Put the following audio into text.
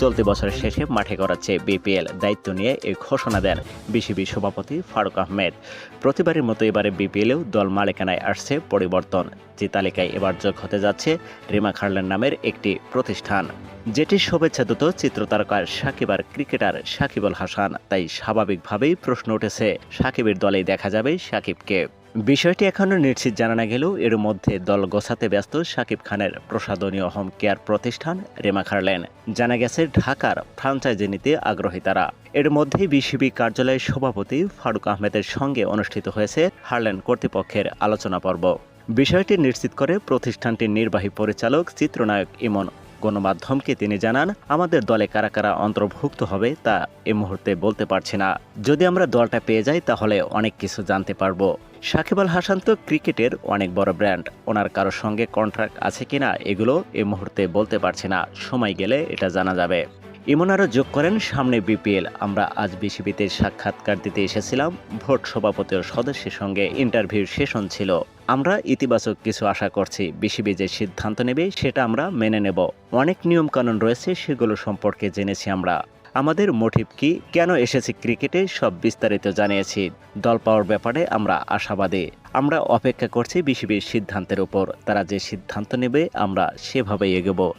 চলতি বছরের শেষে মাঠে করাচ্ছে বিপিএল দায়িত্ব নিয়ে এই ঘোষণা দেন বিসিবি সভাপতি ফারুক আহমেদ। প্রতিবারের মতো এবারে বিপিএলেও দল মালিকানায় আসছে পরিবর্তন। যে তালিকায় এবার যোগ হতে যাচ্ছে রিমা খার্লেন নামের একটি প্রতিষ্ঠান। যেটির শুভেচ্ছা দূত চিত্রতারকার সাকিব আর ক্রিকেটার সাকিব আল হাসান। তাই স্বাভাবিকভাবেই প্রশ্ন উঠেছে, সাকিবের দলেই দেখা যাবে সাকিবকে। বিষয়টি এখনও নিশ্চিত জানা না গেলেও এর মধ্যে দল গোছাতে ব্যস্ত সাকিব খানের প্রসাদনীয় হোম কেয়ার প্রতিষ্ঠান রেমা খার্লেন। জানা গেছে, ঢাকার ফ্রাঞ্চাইজি নিতে আগ্রহী তারা। এর মধ্যেই বিসিবি কার্যালয়ের সভাপতি ফারুক আহমেদের সঙ্গে অনুষ্ঠিত হয়েছে হার্লেন কর্তৃপক্ষের আলোচনা পর্ব। বিষয়টি নিশ্চিত করে প্রতিষ্ঠানটির নির্বাহী পরিচালক, চিত্রনায়ক ইমন গণমাধ্যমকে তিনি জানান, আমাদের দলে কারা কারা অন্তর্ভুক্ত হবে তা এ মুহূর্তে বলতে পারছি না। যদি আমরা দলটা পেয়ে যাই, তাহলে অনেক কিছু জানতে পারব। সাকিব আল হাসান তো ক্রিকেটের অনেক বড় ব্র্যান্ড। ওনার কারোর সঙ্গে কন্ট্রাক্ট আছে কিনা, এগুলো এ মুহূর্তে বলতে পারছি না। সময় গেলে এটা জানা যাবে। ইমন আরও যোগ করেন, সামনে বিপিএল। আমরা আজ বিসিবিতে সাক্ষাৎকার দিতে এসেছিলাম। ভোট সভাপতি ও সদস্যের সঙ্গে ইন্টারভিউ সেশন ছিল। আমরা ইতিবাচক কিছু আশা করছি। বিসিবি যে সিদ্ধান্ত নেবে, সেটা আমরা মেনে নেব। অনেক নিয়মকানুন রয়েছে, সেগুলো সম্পর্কে জেনেছি আমরা। আমাদের মোটিভ কি? কেন এসেছি ক্রিকেটে? সব বিস্তারিত জানিয়েছি। দল পাওয়ার ব্যাপারে আমরা আশাবাদী। আমরা অপেক্ষা করছি বিসিবির সিদ্ধান্তের উপর। তারা যে সিদ্ধান্ত নেবে, আমরা সেভাবেই এগোবো।